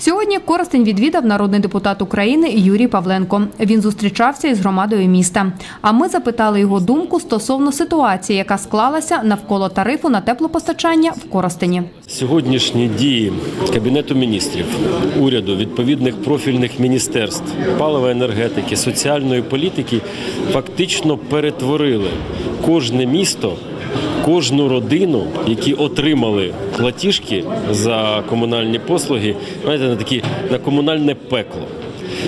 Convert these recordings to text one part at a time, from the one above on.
Сьогодні Коростень відвідав народний депутат України Юрій Павленко. Він зустрічався із громадою міста. А ми запитали його думку стосовно ситуації, яка склалася навколо тарифу на теплопостачання в Коростені. Сьогоднішні дії Кабінету міністрів, уряду, відповідних профільних міністерств, палива енергетики, соціальної політики фактично перетворили кожне місто, кожну родину, які отримали платіжки за комунальні послуги, знаєте, на такі на комунальне пекло.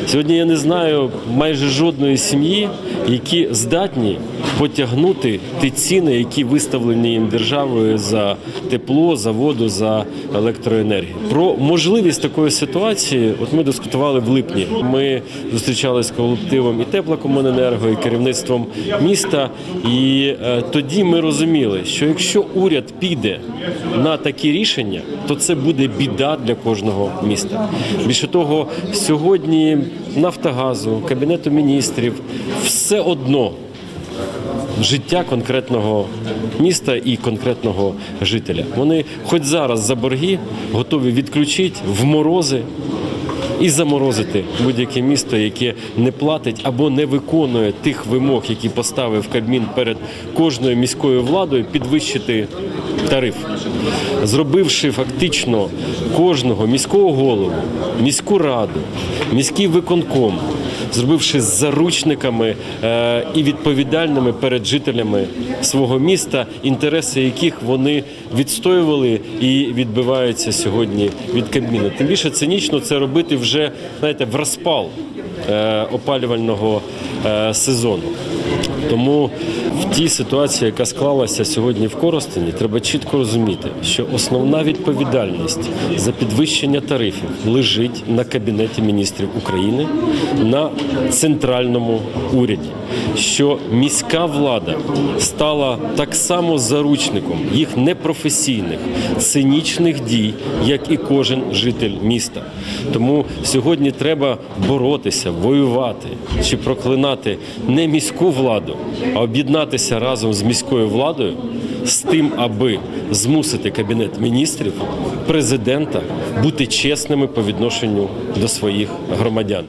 Сьогодні я не знаю майже жодної сім'ї, які здатні потягнути ті ціни, які виставлені їм державою за тепло, за воду, за електроенергію. Про можливість такої ситуації, от ми дискутували в липні. Ми зустрічалися з колективом і теплокомуненерго, і керівництвом міста. І е, тоді ми розуміли, що якщо уряд піде на такі рішення, то це буде біда для кожного міста. Більше того, сьогодні Нафтогазу, Кабінету міністрів все одно життя конкретного міста і конкретного жителя. Вони хоч зараз за борги готові відключити в морози. І заморозити будь-яке місто, яке не платить або не виконує тих вимог, які поставив Кабмін перед кожною міською владою, підвищити тариф, зробивши фактично кожного міського голову, міську раду, міський виконком, зробивши заручниками е, і відповідальними перед жителями свого міста, інтереси яких вони відстоювали і відбиваються сьогодні від Кабміну. Тим більше цинічно це робити вже знаєте в розпал е, опалювального е, сезону. Тому тій ситуації, яка склалася сьогодні в Коростені, треба чітко розуміти, що основна відповідальність за підвищення тарифів лежить на кабінеті міністрів України на центральному уряді. Що міська влада стала так само заручником їх непрофесійних, цинічних дій, як і кожен житель міста. Тому сьогодні треба боротися, воювати чи проклинати не міську владу, а об'єднатися разом з міською владою з тим, аби змусити кабінет міністрів, президента бути чесними по відношенню до своїх громадян.